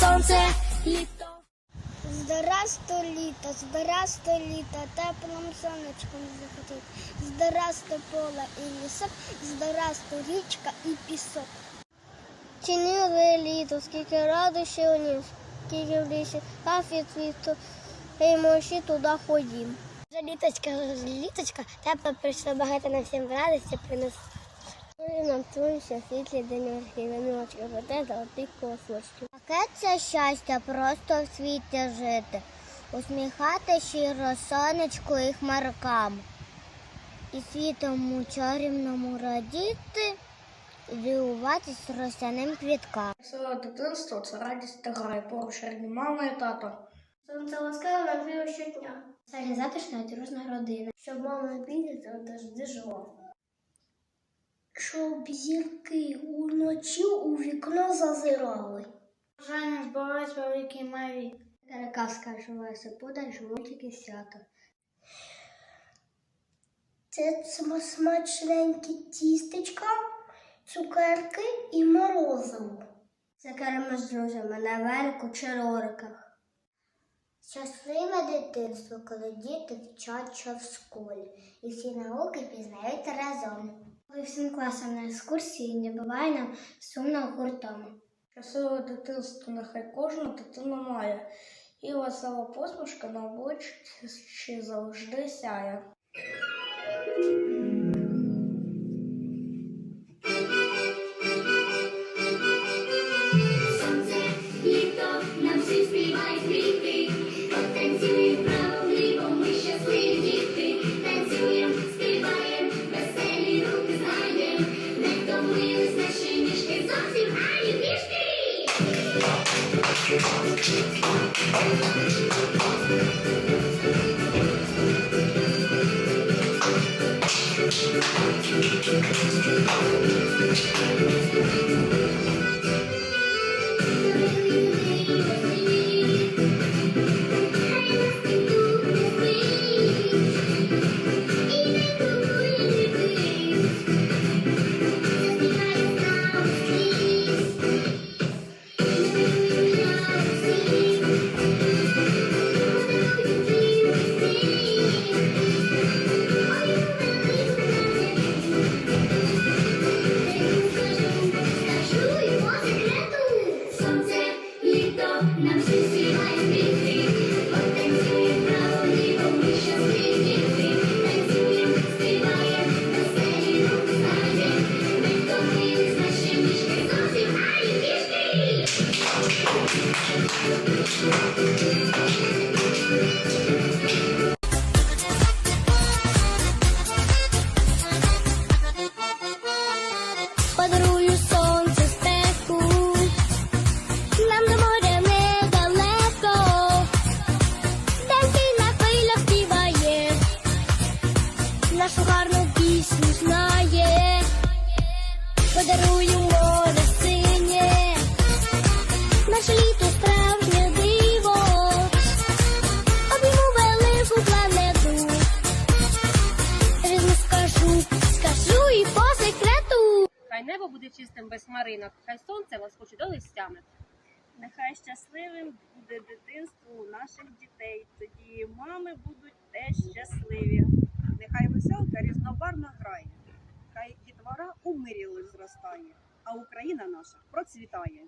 Сонце, літо. Здрасто літо, здрасто літо, теплим сонечком захотить. Здрасто поле і лісок, здрасто річка і пісок. Чинили літо, скільки радощів ніс, скільки в лісі кафі цвіту, і мощі туди ходім. Літочка, літочка, тепло прийшло багато на всім радості принесло. Нам тунься, світлі денечки, віночки, воде золотих колосочків. Таке це щастя просто в світі жити, усміхати щиро сонечку і хмаркам. І світому чарівному радіти, і дивуватись росяним квіткам. Своє дитинство це радість та грай, поруч рідні мама і тато. Сонце ласкаве нам гріє щодня. Це затишна дружна родина, щоб мама бідна завжди жила. Щоб зірки уночі у вікно зазирали. Бажання збираюсь великій мері. Казка живе подай, жмутики свято. Це см- смачненькі тістечка, цукерки і морозиво. Це з друзями на велику чи рориках. Щасливе дитинство, коли діти вчаться в школі і всі науки пізнають разом. Коли всім класом на екскурсії не буває нам сумно гуртом. Щасливе дитинство нехай кожна дитина має. І весела посмішка на обличчі завжди сяє. Сонце, нашу гарну пісню знає, подарую море наше літо справжнє диво, обійму велику планету, різно скажу, скажу і по секрету. Хай небо буде чистим без хмаринок, хай сонце вас хоче до листями. Нехай щасливим буде дитинство у наших дітей. Тоді мами будуть теж щасливі. Нехай веселка різнобарно грає, хай дітвора у мирі лиш зростає, а Україна наша процвітає.